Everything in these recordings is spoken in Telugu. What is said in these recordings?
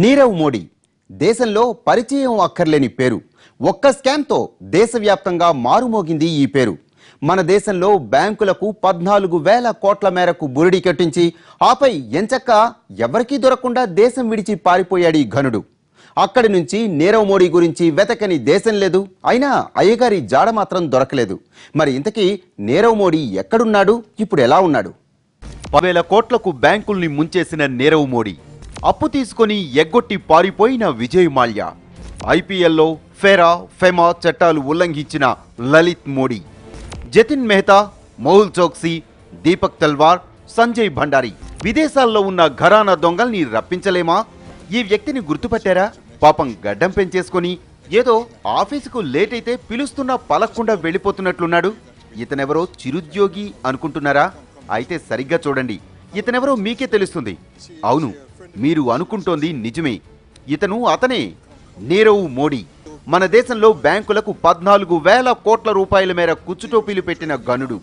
నీరవ్ మోడీ దేశంలో పరిచయం అక్కర్లేని పేరు. ఒక్క స్కామ్తో దేశవ్యాప్తంగా మారుమోగింది ఈ పేరు. మన దేశంలో బ్యాంకులకు పద్నాలుగు వేల కోట్ల మేరకు బురిడి కట్టించి ఆపై ఎంచక్క ఎవరికీ దొరకకుండా దేశం విడిచి పారిపోయాడు ఈ ఘనుడు. అక్కడి నుంచి నీరవ్ మోడీ గురించి వెతకని దేశం లేదు అయినా అయ్యగారి జాడ మాత్రం దొరకలేదు. మరి ఇంతకీ నీరవ్ మోడీ ఎక్కడున్నాడు? ఇప్పుడు ఎలా ఉన్నాడు? పదివేల కోట్లకు బ్యాంకుల్ని ముంచేసిన నీరవ్ మోడీ అప్పు తీసుకొని ఎగ్గొట్టి పారిపోయిన విజయ్ మాల్యా. ఐపీఎల్లో ఫెరా ఫెమా చట్టాలు ఉల్లంఘించిన లలిత్ మోడీ. జతిన్ మెహతా మౌల్ చోక్సీ దీపక్ తల్వార్ సంజయ్ భండారి. విదేశాల్లో ఉన్న ఘరానా దొంగల్ని రప్పించలేమా? ఈ వ్యక్తిని గుర్తుపట్టారా? పాపం గడ్డం పెంచేసుకొని ఏదో ఆఫీసుకు లేట్ అయితే పిలుస్తున్నా పలక్కుండా వెళ్ళిపోతున్నట్లున్నాడు. ఇతనెవరో చిరుద్యోగి అనుకుంటున్నారా? అయితే సరిగ్గా చూడండి. ఇతనెవరో మీకే తెలుస్తుంది. అవును మీరు అనుకుంటోంది నిజమే. ఇతను అతనే. నీరవ్ మోడీ. మన దేశంలో బ్యాంకులకు పద్నాలుగు వేల కోట్ల రూపాయల మేర కుచ్చుటోపీలు పెట్టిన గనుడు.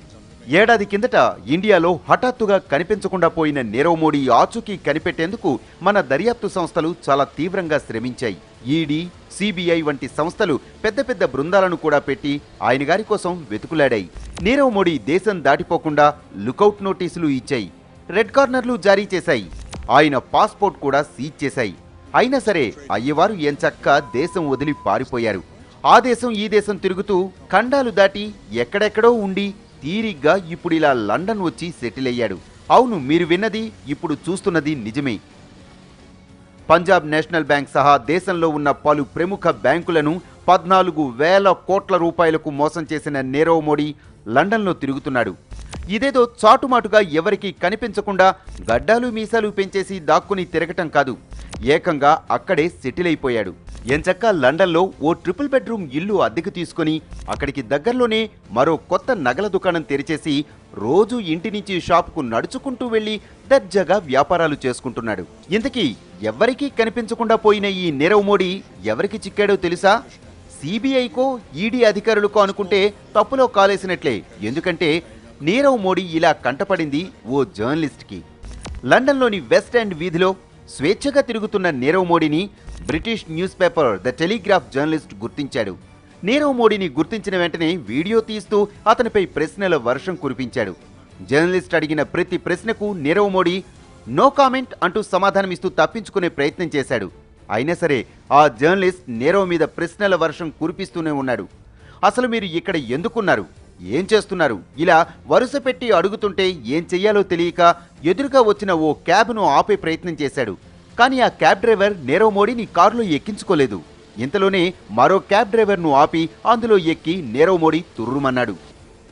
ఏడాది కిందట ఇండియాలో హఠాత్తుగా కనిపించకుండా పోయిన నీరవ్ మోడీ ఆచూకీ కనిపెట్టేందుకు మన దర్యాప్తు సంస్థలు చాలా తీవ్రంగా శ్రమించాయి. ఈడీ సిబిఐ వంటి సంస్థలు పెద్ద పెద్ద బృందాలను కూడా పెట్టి ఆయన గారి కోసం వెతుకులాడాయి. నీరవ్ మోడీ దేశం దాటిపోకుండా లుకౌట్ నోటీసులు ఇచ్చాయి. రెడ్ కార్నర్లు జారీ చేశాయి. ఆయన పాస్పోర్ట్ కూడా సీజ్ చేశాయి. అయినా సరే అయ్యవారు ఎంచక్క దేశం వదిలి పారిపోయారు. ఆ దేశం ఈ దేశం తిరుగుతూ ఖండాలు దాటి ఎక్కడెక్కడో ఉండి తీరిగ్గా ఇప్పుడు ఇలా లండన్ వచ్చి సెటిల్ అయ్యాడు. అవును మీరు విన్నది ఇప్పుడు చూస్తున్నది నిజమే. పంజాబ్ నేషనల్ బ్యాంక్ సహా దేశంలో ఉన్న పలు ప్రముఖ బ్యాంకులను పద్నాలుగు వేల కోట్ల రూపాయలకు మోసం చేసిన నీరవ్ మోడీ లండన్లో తిరుగుతున్నాడు. ఇదేదో చాటుమాటుగా ఎవరికీ కనిపించకుండా గడ్డాలు మీసాలు పెంచేసి దాక్కుని తిరగటం కాదు. ఏకంగా అక్కడే సెటిల్ అయిపోయాడు ఎంచక్క లండన్లో ఓ ట్రిపుల్ బెడ్రూమ్ ఇల్లు అద్దెకు తీసుకొని అక్కడికి దగ్గరలోనే మరో కొత్త నగల దుకాణం తెరిచేసి రోజు ఇంటి నుంచి షాపుకు నడుచుకుంటూ వెళ్ళి దర్జాగా వ్యాపారాలు చేసుకుంటున్నాడు. ఇంతకీ ఎవరికీ కనిపించకుండా పోయిన ఈ నీరవ్ మోడీ ఎవరికి చిక్కాడో తెలుసా? సిబిఐకో ఈడీ అధికారులకో అనుకుంటే తప్పులో కాలేసినట్లే. ఎందుకంటే నీరవ్ మోడీ ఇలా కంటపడింది ఓ జర్నలిస్ట్కి. లండన్లోని వెస్ట్ ఎండ్ వీధిలో స్వేచ్ఛగా తిరుగుతున్న నీరవ్ మోడీని British news paper the Telegraph journalist గుర్తించాడు. నీరవ్ మోడీని గుర్తించిన వెంటనే వీడియో తీస్తూ అతనిపై ప్రశ్నల వర్షం కురిపించాడు. జర్నలిస్ట్ అడిగిన ప్రతి ప్రశ్నకు నీరవ్ మోడీ నో కామెంట్ అంటూ సమాధానమిస్తూ తప్పించుకునే ప్రయత్నం చేశాడు. అయినా సరే ఆ జర్నలిస్ట్ నీరవ్ మీద ప్రశ్నల వర్షం కురిపిస్తూనే ఉన్నాడు. అసలు మీరు ఇక్కడ ఎందుకున్నారు? ఏం చేస్తున్నారు? ఇలా వరుస పెట్టి అడుగుతుంటే ఏం చెయ్యాలో తెలియక ఎదురుగా వచ్చిన ఓ క్యాబ్ను ఆపే ప్రయత్నం చేశాడు. కానీ ఆ క్యాబ్ డ్రైవర్ నీరవ్ మోడీని కారులో ఎక్కించుకోలేదు. ఇంతలోనే మరో క్యాబ్ డ్రైవర్ను ఆపి అందులో ఎక్కి నీరవ్ మోడీ తుర్రుమన్నాడు.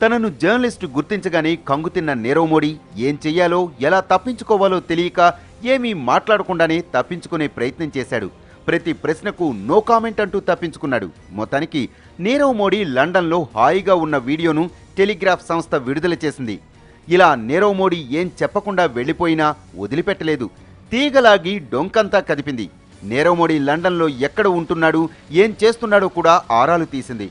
తనను జర్నలిస్టు గుర్తించగానే కంగుతిన్న నీరవ్ మోడీ ఏం చెయ్యాలో ఎలా తప్పించుకోవాలో తెలియక ఏమీ మాట్లాడకుండానే తప్పించుకునే ప్రయత్నం చేశాడు. ప్రతి ప్రశ్నకు నో కామెంట్ అంటూ తప్పించుకున్నాడు. మొత్తానికి నీరవ్ మోడీ లండన్లో హాయిగా ఉన్న వీడియోను టెలిగ్రాఫ్ సంస్థ విడుదల చేసింది. ఇలా నీరవ్ మోడీ ఏం చెప్పకుండా వెళ్ళిపోయినా వదిలిపెట్టలేదు. తీగలాగి డొంకంతా కదిపింది. నీరవ్ మోడీ లండన్లో ఎక్కడ ఉంటున్నాడు ఏం చేస్తున్నాడో కూడా ఆరాలు తీసింది.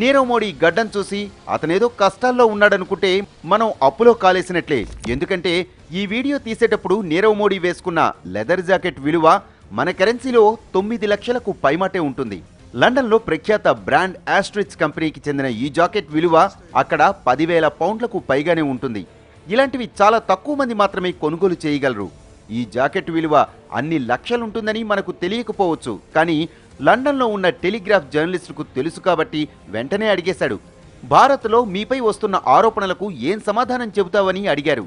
నీరవ్ మోడీ గడ్డం చూసి అతనేదో కష్టాల్లో ఉన్నాడనుకుంటే మనం అప్పులో కాలేసినట్లే. ఎందుకంటే ఈ వీడియో తీసేటప్పుడు నీరవ్ మోడీ వేసుకున్న లెదర్ జాకెట్ విలువ మన కరెన్సీలో తొమ్మిది లక్షలకు పైమాటే ఉంటుంది. లండన్లో ప్రఖ్యాత బ్రాండ్ ఆస్ట్రిచ్ కంపెనీకి చెందిన ఈ జాకెట్ విలువ అక్కడ పదివేల పౌండ్లకు పైగానే ఉంటుంది. ఇలాంటివి చాలా తక్కువ మంది మాత్రమే కొనుగోలు చేయగలరు. ఈ జాకెట్ విలువ అన్ని లక్షలుంటుందని మనకు తెలియకపోవచ్చు. కానీ లండన్లో ఉన్న టెలిగ్రాఫ్ జర్నలిస్టుకు తెలుసు కాబట్టి వెంటనే అడిగేశాడు. భారత్లో మీపై వస్తున్న ఆరోపణలకు ఏం సమాధానం చెబుతావని అడిగారు.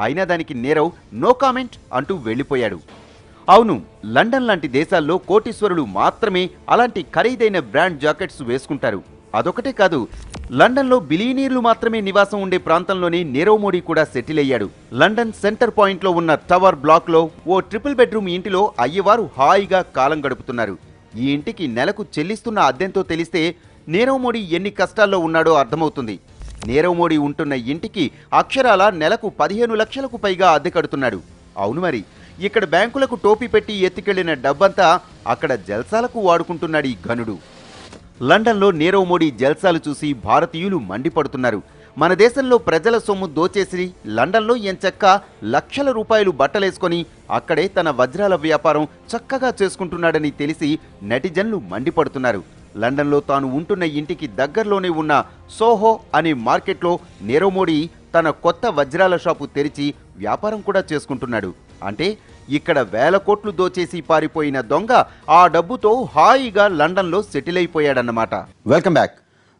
అయినా దానికి నీరవ్ నో కామెంట్ అంటూ వెళ్ళిపోయాడు. అవును లండన్ లాంటి దేశాల్లో కోటీశ్వరులు మాత్రమే అలాంటి ఖరీదైన బ్రాండ్ జాకెట్స్ వేసుకుంటారు. అదొకటే కాదు లండన్లో బిలీనీర్లు మాత్రమే నివాసం ఉండే ప్రాంతంలోనే నీరవ్ మోడీ కూడా సెటిల్ అయ్యాడు. లండన్ సెంటర్ పాయింట్లో ఉన్న టవర్ బ్లాక్లో ఓ ట్రిపుల్ బెడ్రూమ్ ఇంటిలో అయ్యవారు హాయిగా కాలం గడుపుతున్నారు. ఈ ఇంటికి నెలకు చెల్లిస్తున్న అద్దెంతో తెలిస్తే నీరవ్ మోడీ ఎన్ని కష్టాల్లో ఉన్నాడో అర్థమవుతుంది. నీరవ్ మోడీ ఉంటున్న ఇంటికి అక్షరాల నెలకు పదిహేను లక్షలకు పైగా అద్దె కడుతున్నాడు. అవును మరి ఇక్కడ బ్యాంకులకు టోపీ పెట్టి ఎత్తికెళ్ళిన డబ్బంతా అక్కడ జల్సాలకు వాడుకుంటున్నాడు ఈ ఘనుడు. లండన్లో నీరవ్ మోడీ జల్సాలు చూసి భారతీయులు మండిపడుతున్నారు. మన దేశంలో ప్రజల సొమ్ము దోచేసి లండన్లో ఎంచక్క లక్షల రూపాయలు బట్టలేసుకొని అక్కడే తన వజ్రాల వ్యాపారం చక్కగా చేసుకుంటున్నాడని తెలిసి నెటిజన్లు మండిపడుతున్నారు. లండన్లో తాను ఉంటున్న ఇంటికి దగ్గరలోనే ఉన్న సోహో అనే మార్కెట్లో నీరవ్ మోడీ తన కొత్త వజ్రాల షాపు తెరిచి వ్యాపారం కూడా చేసుకుంటున్నాడు. అంటే ఇక్కడ వేల కోట్లు దోచేసి పారిపోయిన దొంగ ఆ డబ్బుతో హాయిగా లండన్లో సెటిల్ అయిపోయాడన్నమాట. వెల్కమ్ బ్యాక్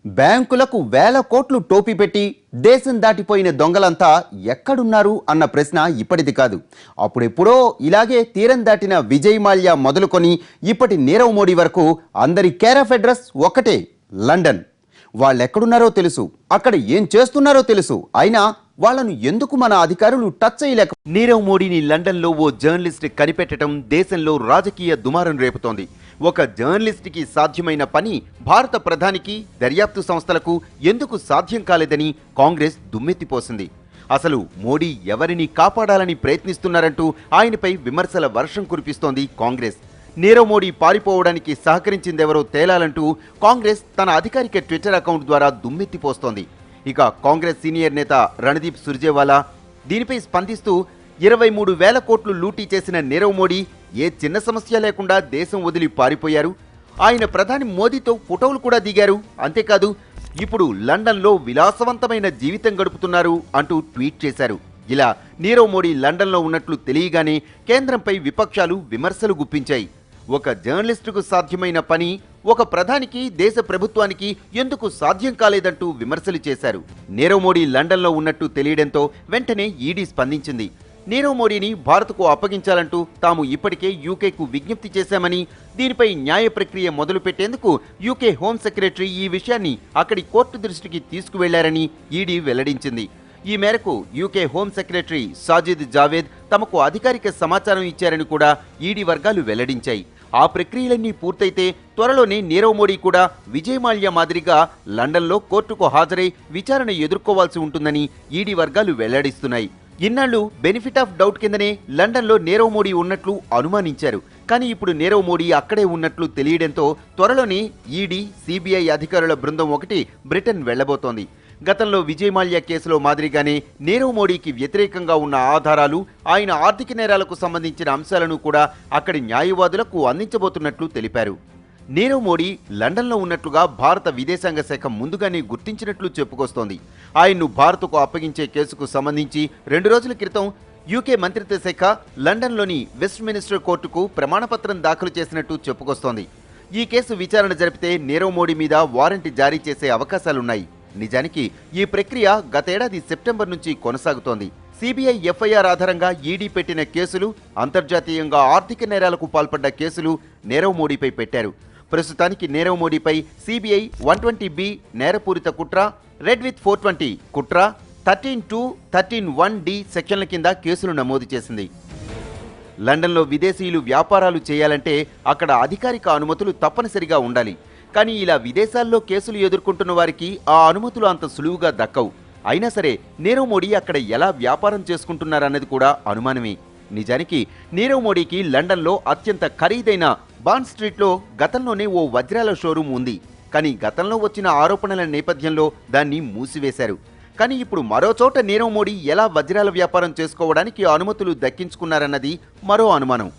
బ్యాంకులకు వేల కోట్లు టోపీ పెట్టి దేశం దాటిపోయిన దొంగలంతా ఎక్కడున్నారు అన్న ప్రశ్న ఇప్పటిది కాదు. అప్పుడెప్పుడో ఇలాగే తీరం దాటిన విజయ్ మాల్యా మొదలుకొని ఇప్పటి నీరవ్ మోడీ వరకు అందరి కేర్ ఆఫ్ అడ్రస్ ఒకటే లండన్. వాళ్ళెక్కడున్నారో తెలుసు అక్కడ ఏం చేస్తున్నారో తెలుసు. అయినా వాళ్ళను ఎందుకు మన అధికారులు టచ్ చేయలేక నీరవ్ మోడీని లండన్లో ఓ జర్నలిస్ట్ కనిపెట్టడం దేశంలో రాజకీయ దుమారం రేపుతోంది. ఒక జర్నలిస్ట్కి సాధ్యమైన పని భారత ప్రధానికి దర్యాప్తు సంస్థలకు ఎందుకు సాధ్యం కాలేదని కాంగ్రెస్ దుమ్మెత్తిపోసింది. అసలు మోడీ ఎవరిని కాపాడాలని ప్రయత్నిస్తున్నారంటూ ఆయనపై విమర్శల వర్షం కురిపిస్తోంది కాంగ్రెస్. నీరవ్ మోడీ పారిపోవడానికి సహకరించిందెవరో తేలాలంటూ కాంగ్రెస్ తన అధికారిక ట్విట్టర్ అకౌంట్ ద్వారా దుమ్మెత్తిపోస్తోంది. ఇక కాంగ్రెస్ సీనియర్ నేత రణదీప్ సుర్జేవాలా దీనిపై స్పందిస్తూ ఇరవై మూడు వేల కోట్లు లూటీ చేసిన నీరవ్ మోడీ ఏ చిన్న సమస్య లేకుండా దేశం వదిలి పారిపోయారు. ఆయన ప్రధాని మోదీతో ఫోటోలు కూడా దిగారు. అంతేకాదు ఇప్పుడు లండన్లో విలాసవంతమైన జీవితం గడుపుతున్నారు అంటూ ట్వీట్ చేశారు. ఇలా నీరవ్ మోడీ లండన్లో ఉన్నట్లు తెలియగానే కేంద్రంపై విపక్షాలు విమర్శలు గుప్పించాయి. ఒక జర్నలిస్టుకు సాధ్యమైన పని ఒక ప్రధానికి దేశ ప్రభుత్వానికి ఎందుకు సాధ్యం కాలేదంటూ విమర్శలు చేశారు. నీరవ్ మోడీ లండన్లో ఉన్నట్టు తెలియడంతో వెంటనే ఈడీ స్పందించింది. నీరవ్ మోడీని భారత్కు అప్పగించాలంటూ తాము ఇప్పటికే యూకేకు విజ్ఞప్తి చేశామని దీనిపై న్యాయ ప్రక్రియ మొదలుపెట్టేందుకు యూకే హోం సెక్రటరీ ఈ విషయాన్ని అక్కడి కోర్టు దృష్టికి తీసుకువెళ్ళారని ఈడీ వెల్లడించింది. ఈ మేరకు UK home secretary Sajid Javid తమకు అధికారిక సమాచారం ఇచ్చారని కూడా ఈడీ వర్గాలు వెల్లడించాయి. ఆ ప్రక్రియలన్నీ పూర్తయితే త్వరలోనే నీరవ్ మోడీ కూడా విజయ్ మాల్యా మాదిరిగా లండన్లో కోర్టుకు హాజరై విచారణ ఎదుర్కోవాల్సి ఉంటుందని ఈడీ వర్గాలు వెల్లడిస్తున్నాయి. ఇన్నాళ్ళు బెనిఫిట్ ఆఫ్ డౌట్ కిందనే లండన్లో నీరవ్ మోడీ ఉన్నట్లు అనుమానించారు. కానీ ఇప్పుడు నీరవ్ మోడీ అక్కడే ఉన్నట్లు తెలియడంతో త్వరలోనే ఈడీ సిబిఐ అధికారుల బృందం ఒకటి బ్రిటన్ వెళ్ళబోతోంది గతంలో విజయ్ మాల్యా కేసులో మాదిరిగానే నీరవ్ మోడీకి వ్యతిరేకంగా ఉన్న ఆధారాలు ఆయన ఆర్థిక నేరాలకు సంబంధించిన అంశాలను కూడా అక్కడి న్యాయవాదులకు అందించబోతున్నట్లు తెలిపారు. నీరవ్ మోడీ లండన్లో ఉన్నట్లుగా భారత విదేశాంగ శాఖ ముందుగానే గుర్తించినట్లు చెప్పుకొస్తోంది. ఆయన్ను భారత్కు అప్పగించే కేసుకు సంబంధించి రెండు రోజుల క్రితం యూకే మంత్రిత్వ శాఖ లండన్లోని వెస్ట్ మినిస్టర్ కోర్టుకు ప్రమాణపత్రం దాఖలు చేసినట్టు చెప్పుకొస్తోంది. ఈ కేసు విచారణ జరిపితే నీరవ్ మోడీ మీద వారెంట్ జారీ చేసే అవకాశాలున్నాయి. నిజానికి ఈ ప్రక్రియ గతేడాది సెప్టెంబర్ నుంచి కొనసాగుతోంది. సిబిఐ ఎఫ్ఐఆర్ ఆధారంగా ఈడీ పెట్టిన కేసులు అంతర్జాతీయంగా ఆర్థిక నేరాలకు పాల్పడ్డ కేసులు నీరవ్ మోడీపై పెట్టారు. ప్రస్తుతానికి నీరవ్ మోడీపై సిబిఐ వన్ ట్వంటీ బి నేరపూరిత కుట్ర రెడ్ విత్ ఫోర్ ట్వంటీ కుట్ర thirteen two thirteen one D సెక్షన్ల కింద కేసులు నమోదు చేసింది. లండన్లో విదేశీయులు వ్యాపారాలు చేయాలంటే అక్కడ అధికారిక అనుమతులు తప్పనిసరిగా ఉండాలి. కానీ ఇలా విదేశాల్లో కేసులు ఎదుర్కొంటున్న వారికి ఆ అనుమతులు అంత సులువుగా దక్కవు. అయినా సరే నీరవ్ మోడీ అక్కడ ఎలా వ్యాపారం చేసుకుంటున్నారన్నది కూడా అనుమానమే. నిజానికి నీరవ్ మోడీకి లండన్లో అత్యంత ఖరీదైన బాండ్ స్ట్రీట్లో గతంలోనే ఓ వజ్రాల షోరూం ఉంది. కానీ గతంలో వచ్చిన ఆరోపణల నేపథ్యంలో దాన్ని మూసివేశారు. కానీ ఇప్పుడు మరో చోట నీరవ్ మోడీ ఎలా వజ్రాల వ్యాపారం చేసుకోవడానికి అనుమతులు దక్కించుకున్నారన్నది మరో అనుమానం.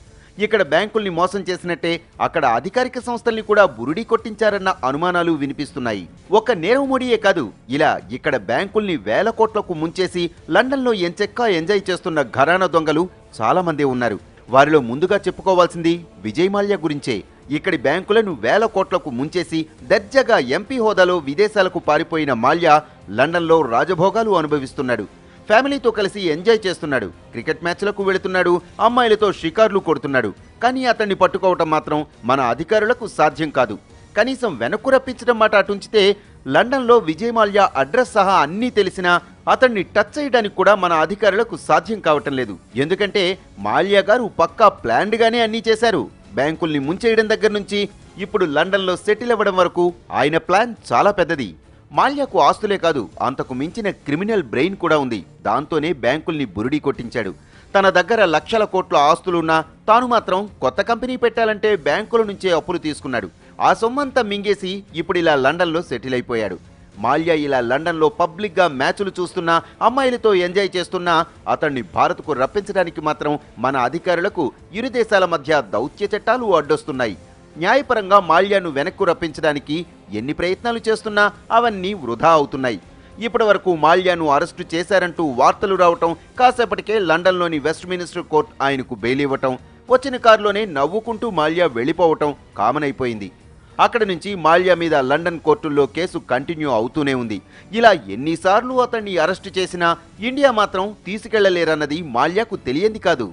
ఇక్కడ బ్యాంకుల్ని మోసం చేసినట్టే అక్కడ అధికారిక సంస్థల్ని కూడా బురుడి కొట్టించారన్న అనుమానాలు వినిపిస్తున్నాయి. ఒక్క నీరవ్ మోడీయే కాదు. ఇలా ఇక్కడ బ్యాంకుల్ని వేల కోట్లకు ముంచేసి లండన్లో ఎంచెక్కా ఎంజాయ్ చేస్తున్న ఘరానా దొంగలు చాలామందే ఉన్నారు. వారిలో ముందుగా చెప్పుకోవాల్సింది విజయ్ మాల్యా గురించే. ఇక్కడి బ్యాంకులను వేల కోట్లకు ముంచేసి దర్జాగా ఎంపీ హోదాలో విదేశాలకు పారిపోయిన మాల్యా లండన్లో రాజభోగాలు అనుభవిస్తున్నాడు. ఫ్యామిలీతో కలిసి ఎంజాయ్ చేస్తున్నాడు. క్రికెట్ మ్యాచ్లకు వెళుతున్నాడు. అమ్మాయిలతో షికార్లు కొడుతున్నాడు. కానీ అతన్ని పట్టుకోవటం మాత్రం మన అధికారులకు సాధ్యం కాదు. కనీసం వెనక్కు రప్పించడం మాట అటుంచితే లండన్లో విజయ్ మాల్యా అడ్రస్ సహా అన్నీ తెలిసినా అతన్ని టచ్ చేయడానికి కూడా మన అధికారులకు సాధ్యం కావటం లేదు. ఎందుకంటే మాల్యా గారు పక్కా ప్లాన్డ్గానే అన్నీ చేశారు. బ్యాంకుల్ని ముంచేయడం దగ్గర నుంచి ఇప్పుడు లండన్లో సెటిల్ అవ్వడం వరకు ఆయన ప్లాన్ చాలా పెద్దది. మాల్యాకు ఆస్తులే కాదు అంతకు మించిన క్రిమినల్ బ్రెయిన్ కూడా ఉంది. దాంతోనే బ్యాంకుల్ని బురిడీ కొట్టించాడు. తన దగ్గర లక్షల కోట్ల ఆస్తులున్నా తాను మాత్రం కొత్త కంపెనీ పెట్టాలంటే బ్యాంకుల నుంచే అప్పులు తీసుకున్నాడు. ఆ సొమ్మంతా మింగేసి ఇప్పుడు ఇలా లండన్లో సెటిల్ అయిపోయాడు. మాల్యా ఇలా లండన్లో పబ్లిక్గా మ్యాచ్లు చూస్తున్నా అమ్మాయిలతో ఎంజాయ్ చేస్తున్నా అతన్ని భారత్కు రప్పించడానికి మాత్రం మన అధికారులకు ఇరు దేశాల మధ్య దౌత్య చట్టాలు అడ్డొస్తున్నాయి. న్యాయపరంగా మాల్యాను వెనక్కు రప్పించడానికి ఎన్ని ప్రయత్నాలు చేస్తున్నా అవన్నీ వృధా అవుతున్నాయి. ఇప్పటి వరకు మాల్యాను అరెస్టు చేశారంటూ వార్తలు రావటం కాసేపటికే లండన్లోని వెస్ట్ మినిస్టర్ కోర్ట్ ఆయనకు బెయిల్ ఇవ్వటం వచ్చిన కారులోనే నవ్వుకుంటూ మాల్యా వెళ్ళిపోవటం కామన్ అయిపోయింది అక్కడి నుంచి మాల్యా మీద లండన్ కోర్టుల్లో కేసు కంటిన్యూ అవుతూనే ఉంది. ఇలా ఎన్నిసార్లు అతన్ని అరెస్టు చేసినా ఇండియా మాత్రం తీసుకెళ్ళలేరన్నది మాల్యాకు తెలియంది కాదు.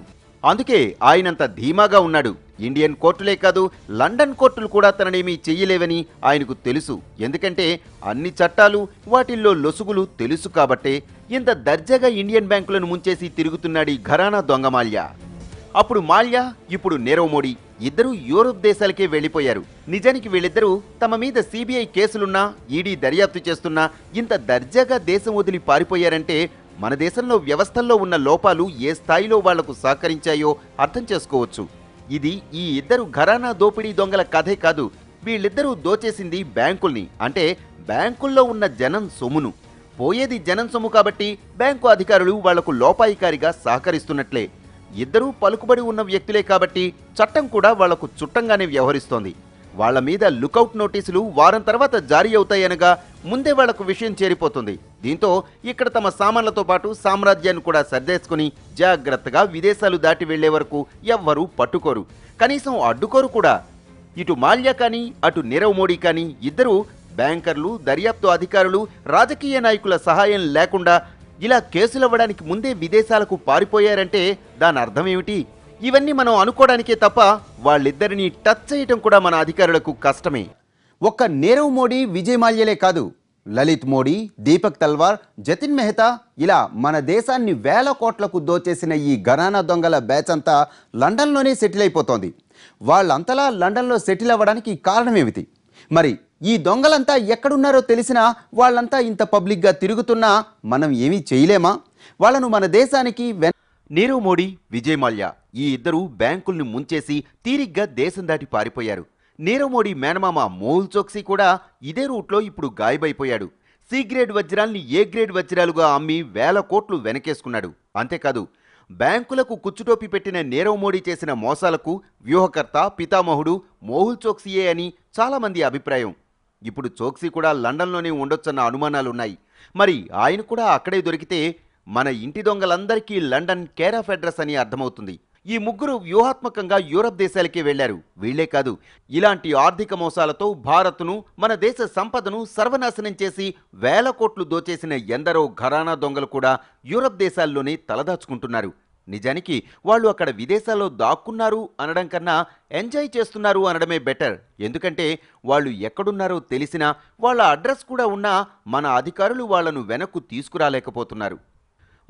అందుకే ఆయనంత ధీమాగా ఉన్నాడు. ఇండియన్ కోర్టులే కాదు లండన్ కోర్టులు కూడా తననేమీ చెయ్యలేవని ఆయనకు తెలుసు. ఎందుకంటే అన్ని చట్టాలు వాటిల్లో లొసుగులు తెలుసు కాబట్టే ఇంత దర్జాగా ఇండియన్ బ్యాంకులను ముంచేసి తిరుగుతున్నాడు ఈ ఘరానా దొంగ మాల్యా. అప్పుడు మాల్యా ఇప్పుడు నీరవ్ మోడీ ఇద్దరూ యూరోప్ దేశాలకే వెళ్ళిపోయారు నిజానికి వీళ్ళిద్దరూ తమ మీద సిబిఐ కేసులున్నా ఈడీ దర్యాప్తు చేస్తున్నా ఇంత దర్జాగా దేశం వదిలి పారిపోయారంటే మన దేశంలో వ్యవస్థల్లో ఉన్న లోపాలు ఏ స్థాయిలో వాళ్ళకు సహకరించాయో అర్థం చేసుకోవచ్చు. ఇది ఈ ఇద్దరు ఘరానా దోపిడీ దొంగల కథే కాదు వీళ్ళిద్దరూ దోచేసింది బ్యాంకుల్ని అంటే బ్యాంకుల్లో ఉన్న జనం సొమ్మును. పోయేది జనం సొమ్ము కాబట్టి బ్యాంకు అధికారులు వాళ్ళకు లోపాయికారిగా సహకరిస్తున్నట్లే. ఇద్దరూ పలుకుబడి ఉన్న వ్యక్తులే కాబట్టి చట్టం కూడా వాళ్ళకు చుట్టంగానే వ్యవహరిస్తోంది. వాళ్ళ మీద లుకౌట్ నోటీసులు వారం తర్వాత జారీ అవుతాయనగా ముందే వాళ్ళకు విషయం చేరిపోతుంది. దీంతో ఇక్కడ తమ సామాన్లతో పాటు సామ్రాజ్యాన్ని కూడా సర్దేసుకుని జాగ్రత్తగా విదేశాలు దాటి వెళ్ళే వరకు ఎవ్వరూ పట్టుకోరు. కనీసం అడ్డుకోరు కూడా. ఇటు మాల్యా కానీ అటు నీరవ్ మోడీ కానీ ఇద్దరూ బ్యాంకర్లు దర్యాప్తు అధికారులు రాజకీయ నాయకుల సహాయం లేకుండా ఇలా కేసులవ్వడానికి ముందే విదేశాలకు పారిపోయారంటే దాని అర్థం ఏమిటి? ఇవన్నీ మనం అనుకోవడానికే తప్ప వాళ్ళిద్దరిని టచ్ చేయటం కూడా మన అధికారులకు కష్టమే. ఒక్క నీరవ్ మోడీ విజయ్ మాల్యలే కాదు. లలిత్ మోడీ దీపక్ తల్వార్ జతిన్ మెహతా ఇలా మన దేశాన్ని వేల కోట్లకు దోచేసిన ఈ ఘరానా దొంగల బ్యాచ్ అంతా లండన్లోనే సెటిల్ అయిపోతోంది. వాళ్ళంతలా లండన్లో సెటిల్ అవ్వడానికి కారణమేమిటి? మరి ఈ దొంగలంతా ఎక్కడున్నారో తెలిసినా వాళ్ళంతా ఇంత పబ్లిక్గా తిరుగుతున్నా మనం ఏమీ చేయలేమా? వాళ్ళను మన దేశానికి వెన్ నీరవ్ మోడీ విజయ్ మాల్యా. ఈ ఇద్దరు బ్యాంకుల్ని ముంచేసి తీరిగ్గా దేశం దాటి పారిపోయారు. నీరవ్ మోడీ మేనమామ మోహుల్ చోక్సీ కూడా ఇదే రూట్లో ఇప్పుడు గాయబైపోయాడు. సి గ్రేడ్ వజ్రాల్ని ఏ గ్రేడ్ వజ్రాలుగా అమ్మి వేల కోట్లు వెనకేసుకున్నాడు. అంతేకాదు బ్యాంకులకు కుచ్చుటోపి పెట్టిన నీరవ్ మోడీ చేసిన మోసాలకు వ్యూహకర్త పితామహుడు మోహుల్ చోక్సీయే అని చాలామంది అభిప్రాయం. ఇప్పుడు చోక్సీ కూడా లండన్లోనే ఉండొచ్చన్న అనుమానాలున్నాయి. మరి ఆయన కూడా అక్కడే దొరికితే మన ఇంటి దొంగలందరికీ లండన్ కేర్ ఆఫ్ అడ్రస్ అని అర్థమవుతుంది. ఈ ముగ్గురు వ్యూహాత్మకంగా యూరప్ దేశాలకే వెళ్ళారు వీళ్ళే కాదు ఇలాంటి ఆర్థిక మోసాలతో భారత్ను మన దేశ సంపదను సర్వనాశనం చేసి వేల కోట్లు దోచేసిన ఎందరో ఘరానా దొంగలు కూడా యూరప్ దేశాల్లోనే తలదాచుకుంటున్నారు. నిజానికి వాళ్ళు అక్కడ విదేశాల్లో దాక్కున్నారు అనడం కన్నా ఎంజాయ్ చేస్తున్నారు అనడమే బెటర్. ఎందుకంటే వాళ్ళు ఎక్కడున్నారో తెలిసినా వాళ్ళ అడ్రస్ కూడా ఉన్నా మన అధికారులు వాళ్ళను వెనక్కు తీసుకురాలేకపోతున్నారు.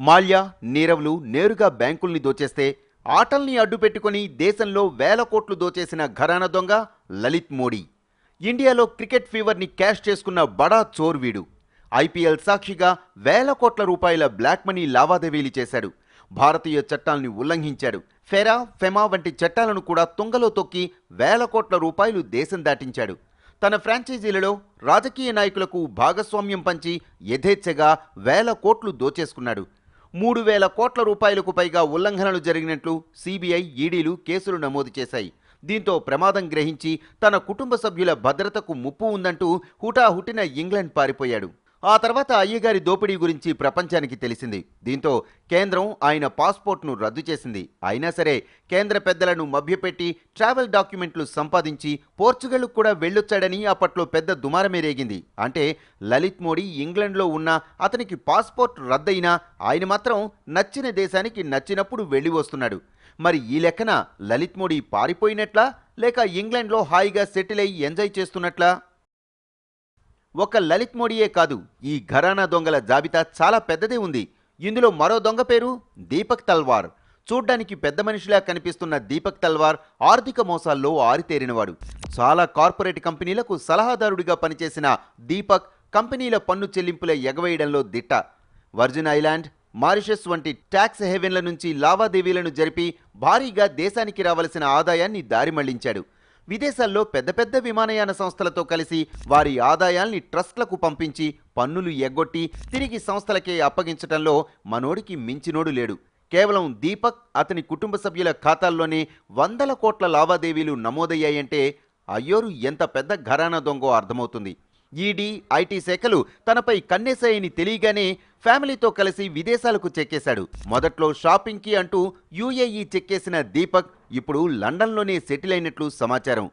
మాల్యా నీరవ్లు నేరుగా బ్యాంకుల్ని దోచేస్తే ఆటల్ని అడ్డుపెట్టుకొని దేశంలో వేల కోట్లు దోచేసిన ఘరాన దొంగ లలిత్ మోడీ. ఇండియాలో క్రికెట్ ఫీవర్ని క్యాష్ చేసుకున్న బడా చోర్ వీడు. ఐపీఎల్ సాక్షిగా వేల కోట్ల రూపాయల బ్లాక్ మనీ లావాదేవీలు చేశాడు. భారతీయ చట్టాల్ని ఉల్లంఘించాడు. ఫెరా ఫెమా వంటి చట్టాలను కూడా తుంగలో తొక్కి వేల కోట్ల రూపాయలు దేశం దాటించాడు. తన ఫ్రాంచైజీలలో రాజకీయ నాయకులకు భాగస్వామ్యం పంచి యథేచ్ఛగా వేల కోట్లు దోచేసుకున్నాడు. మూడు వేల కోట్ల రూపాయలకు పైగా ఉల్లంఘనలు జరిగినట్లు సిబిఐ ఈడీలు కేసులు నమోదు చేశాయి. దీంతో ప్రమాదం గ్రహించి తన కుటుంబ సభ్యుల భద్రతకు ముప్పు ఉందంటూ హుటాహుటిన ఇంగ్లాండ్ పారిపోయాడు. ఆ తర్వాత అయ్యగారి దోపిడీ గురించి ప్రపంచానికి తెలిసింది. దీంతో కేంద్రం ఆయన పాస్పోర్ట్ను రద్దు చేసింది. అయినా సరే కేంద్ర పెద్దలను మభ్యపెట్టి ట్రావెల్ డాక్యుమెంట్లు సంపాదించి పోర్చుగల్ కూడా వెళ్ళొచ్చాడని అప్పట్లో పెద్ద దుమారమే రేగింది. అంటే లలిత్ మోడీ ఇంగ్లండ్లో ఉన్న అతనికి పాస్పోర్ట్ రద్దయినా ఆయన మాత్రం నచ్చిన దేశానికి నచ్చినప్పుడు వెళ్ళి వస్తున్నాడు. మరి ఈ లెక్కన లలిత్ మోడీ పారిపోయినట్లా లేక ఇంగ్లాండ్లో హాయిగా సెటిల్ అయి ఎంజాయ్ చేస్తున్నట్లా? ఒక లలిత్ మోడీయే కాదు ఈ ఘరానా దొంగల జాబితా చాలా పెద్దదే ఉంది. ఇందులో మరో దొంగ పేరు దీపక్ తల్వార్. చూడ్డానికి పెద్ద మనిషిలా కనిపిస్తున్న దీపక్ తల్వార్ ఆర్థిక మోసాల్లో ఆరితేరినవాడు. చాలా కార్పొరేట్ కంపెనీలకు సలహాదారుడిగా పనిచేసిన దీపక్ కంపెనీల పన్ను చెల్లింపుల ఎగవేయడంలో దిట్ట. వర్జిన్ ఐలాండ్ మారిషస్ వంటి ట్యాక్స్ హెవెన్ల నుంచి లావాదేవీలను జరిపి భారీగా దేశానికి రావలసిన ఆదాయాన్ని దారిమళ్ళించాడు. విదేశాల్లో పెద్ద పెద్ద విమానయాన సంస్థలతో కలిసి వారి ఆదాయాల్ని ట్రస్ట్లకు పంపించి పన్నులు ఎగ్గొట్టి తిరిగి సంస్థలకే అప్పగించటంలో మనోడికి మించినోడు లేడు. కేవలం దీపక్ అతని కుటుంబ సభ్యుల ఖాతాల్లోనే వందల కోట్ల లావాదేవీలు నమోదయ్యాయంటే అయ్యోరు ఎంత పెద్ద ఘరానా దొంగో అర్థమవుతుంది. ఈడీ ఐటీ శాఖలు తనపై కన్నేశాయని తెలియగానే ఫ్యామిలీతో కలిసి విదేశాలకు చెక్కేశాడు. మొదట్లో షాపింగ్కి అంటూ యూఏఈ చెక్కేసిన దీపక్ ఇప్పుడు లండన్లోనే సెటిల్ అయినట్లు సమాచారం.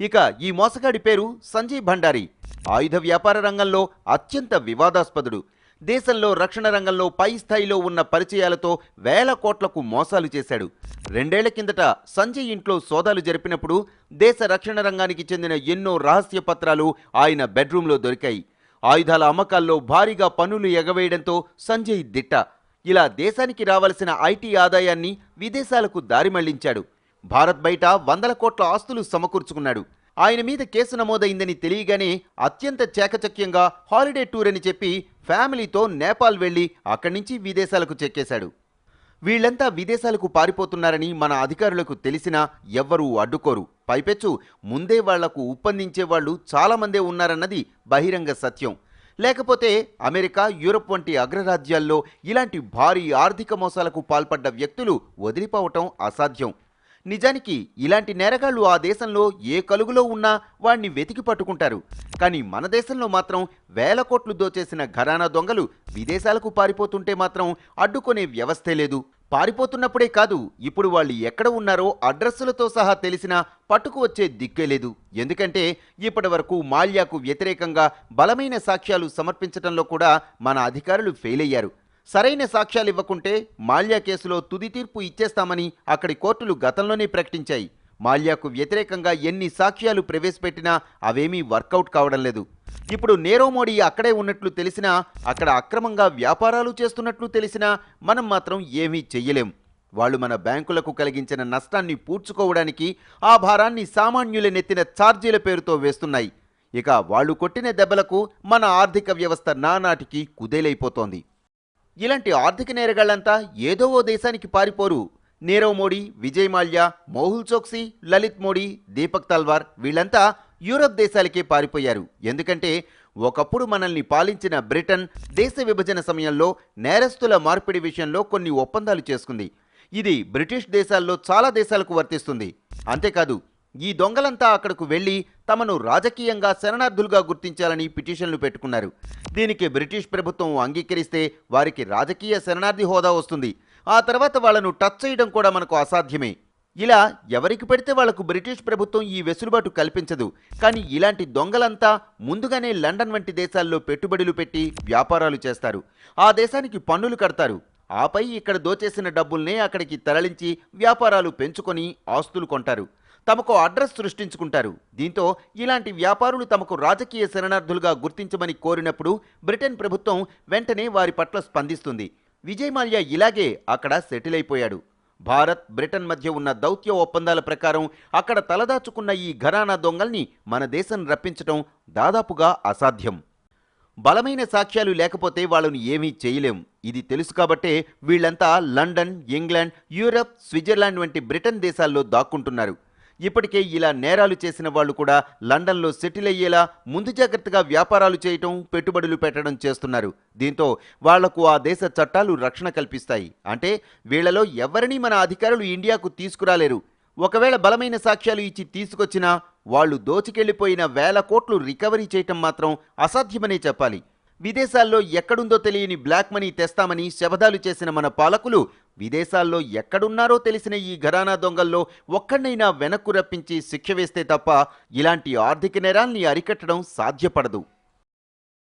ఇక ఈ మోసగాడి పేరు సంజయ్ భండారి. ఆయుధ వ్యాపార రంగంలో అత్యంత వివాదాస్పదుడు. దేశంలో రక్షణ రంగంలో పై స్థాయిలో ఉన్న పరిచయాలతో వేల కోట్లకు మోసాలు చేశాడు. రెండేళ్ళ కిందట సంజయ్ ఇంట్లో సోదాలు జరిపినప్పుడు దేశ రక్షణ రంగానికి చెందిన ఎన్నో రహస్య పత్రాలు ఆయన బెడ్రూమ్లో దొరికాయి. ఆయుధాల అమ్మకాల్లో భారీగా పనులు ఎగవేయడంతో సంజయ్ దిట్ట. ఇలా దేశానికి రావలసిన ఐటీ ఆదాయాన్ని విదేశాలకు దారి మళ్ళించాడు. భారత్ బయట వందల కోట్ల ఆస్తులు సమకూర్చుకున్నాడు. ఆయన మీద కేసు నమోదైందని తెలియగానే అత్యంత చాకచక్యంగా హాలిడే టూర్ అని చెప్పి ఫ్యామిలీతో నేపాల్ వెళ్ళి అక్కడి నుంచి విదేశాలకు చెక్కేశాడు. వీళ్ళంతా విదేశాలకు పారిపోతున్నారని మన అధికారులకు తెలిసినా ఎవ్వరూ అడ్డుకోరు. పైపెచ్చు ముందే వాళ్ళకు ఉప్పందించే వాళ్ళు చాలామందే ఉన్నారన్నది బహిరంగ సత్యం. లేకపోతే అమెరికా యూరప్ వంటి అగ్రరాజ్యాల్లో ఇలాంటి భారీ ఆర్థిక మోసాలకు పాల్పడ్డ వ్యక్తులు వదిలిపోవటం అసాధ్యం. నిజానికి ఇలాంటి నేరగాళ్ళు ఆ దేశంలో ఏ కలుగులో ఉన్నా వాణ్ణి వెతికి పట్టుకుంటారు. కానీ మన దేశంలో మాత్రం వేల కోట్లు దోచేసిన ఘరానా దొంగలు విదేశాలకు పారిపోతుంటే మాత్రం అడ్డుకునే వ్యవస్థే లేదు. పారిపోతున్నప్పుడే కాదు ఇప్పుడు వాళ్ళు ఎక్కడ ఉన్నారో అడ్రస్సులతో సహా తెలిసినా పట్టుకు వచ్చే దిక్కే లేదు. ఎందుకంటే ఇప్పటి వరకు మాల్యాకు వ్యతిరేకంగా బలమైన సాక్ష్యాలు సమర్పించడంలో కూడా మన అధికారులు ఫెయిల్ అయ్యారు సరైన సాక్ష్యాలు ఇవ్వకుంటే మాల్యా కేసులో తుది తీర్పు ఇచ్చేస్తామని అక్కడి కోర్టులు గతంలోనే ప్రకటించాయి. మాల్యాకు వ్యతిరేకంగా ఎన్ని సాక్ష్యాలు ప్రవేశపెట్టినా అవేమీ వర్కౌట్ కావడం లేదు. ఇప్పుడు నీరవ్ మోడీ అక్కడే ఉన్నట్లు తెలిసినా అక్కడ అక్రమంగా వ్యాపారాలు చేస్తున్నట్లు తెలిసినా మనం మాత్రం ఏమీ చెయ్యలేం. వాళ్ళు మన బ్యాంకులకు కలిగించిన నష్టాన్ని పూడ్చుకోవడానికి ఆ భారాన్ని సామాన్యుల నెత్తిన ఛార్జీల పేరుతో వేస్తున్నాయి. ఇక వాళ్ళు కొట్టిన దెబ్బలకు మన ఆర్థిక వ్యవస్థ నానాటికి కుదేలైపోతోంది. ఇలాంటి ఆర్థిక నేరగాళ్ళంతా ఏదో ఓ దేశానికి పారిపోరు. నీరవ్ మోడీ విజయ్ మాల్యా మోహుల్ చోక్సీ లలిత్ మోడీ దీపక్ తల్వార్ వీళ్ళంతా యూరప్ దేశాలకే పారిపోయారు. ఎందుకంటే ఒకప్పుడు మనల్ని పాలించిన బ్రిటన్ దేశ విభజన సమయంలో నేరస్తుల మార్పిడి విషయంలో కొన్ని ఒప్పందాలు చేసుకుంది. ఇది బ్రిటిష్ దేశాల్లో చాలా దేశాలకు వర్తిస్తుంది. అంతేకాదు ఈ దొంగలంతా అక్కడకు వెళ్ళి తమను రాజకీయంగా శరణార్థులుగా గుర్తించాలని పిటిషన్లు పెట్టుకున్నారు. దీనికి బ్రిటిష్ ప్రభుత్వం అంగీకరిస్తే వారికి రాజకీయ శరణార్థి హోదా వస్తుంది. ఆ తర్వాత వాళ్ళను టచ్ చేయడం కూడా మనకు అసాధ్యమే. ఇలా ఎవరికి పెడితే వాళ్ళకు బ్రిటిష్ ప్రభుత్వం ఈ వెసులుబాటు కల్పించదు. కానీ ఇలాంటి దొంగలంతా ముందుగానే లండన్ వంటి దేశాల్లో పెట్టుబడులు పెట్టి వ్యాపారాలు చేస్తారు. ఆ దేశానికి పన్నులు కడతారు. ఆపై ఇక్కడ దోచేసిన డబ్బుల్నే అక్కడికి తరలించి వ్యాపారాలు పెంచుకొని ఆస్తులు కొంటారు. తమకు అడ్రస్ సృష్టించుకుంటారు. దీంతో ఇలాంటి వ్యాపారులు తమకు రాజకీయ శరణార్థులుగా గుర్తించమని కోరినప్పుడు బ్రిటన్ ప్రభుత్వం వెంటనే వారి పట్ల స్పందిస్తుంది. విజయ్ మాల్యా ఇలాగే అక్కడ సెటిల్ అయిపోయాడు. భారత్ బ్రిటన్ మధ్య ఉన్న దౌత్య ఒప్పందాల ప్రకారం అక్కడ తలదాచుకున్న ఈ ఘరానా దొంగల్ని మన దేశం రప్పించటం దాదాపుగా అసాధ్యం. బలమైన సాక్ష్యాలు లేకపోతే వాళ్ళను ఏమీ చేయలేం. ఇది తెలుసు కాబట్టే వీళ్ళంతా లండన్ ఇంగ్లాండ్ యూరప్ స్విట్జర్లాండ్ వంటి బ్రిటన్ దేశాల్లో దాక్కుంటున్నారు. ఇప్పటికే ఇలా నేరాలు చేసిన వాళ్ళు కూడా లండన్లో సెటిల్ అయ్యేలా ముందు జాగ్రత్తగా వ్యాపారాలు చేయటం పెట్టుబడులు పెట్టడం చేస్తున్నారు. దీంతో వాళ్ళకు ఆ దేశ చట్టాలు రక్షణ కల్పిస్తాయి. అంటే వీళ్ళలో ఎవరినీ మన అధికారులు ఇండియాకు తీసుకురాలేరు. ఒకవేళ బలమైన సాక్ష్యాలు ఇచ్చి తీసుకొచ్చినా వాళ్ళు దోచుకెళ్ళిపోయిన వేల కోట్లు రికవరీ చేయటం మాత్రం అసాధ్యమనే చెప్పాలి. విదేశాల్లో ఎక్కడుందో తెలియని బ్లాక్ మనీ తెస్తామని శబదాలు చేసిన మన పాలకులు విదేశాల్లో ఎక్కడున్నారో తెలిసిన ఈ ఘరానా దొంగల్లో ఒక్కడినైనా వెనక్కు రప్పించి శిక్ష వేస్తే తప్ప ఇలాంటి ఆర్థిక నేరాల్ని అరికట్టడం సాధ్యపడదు.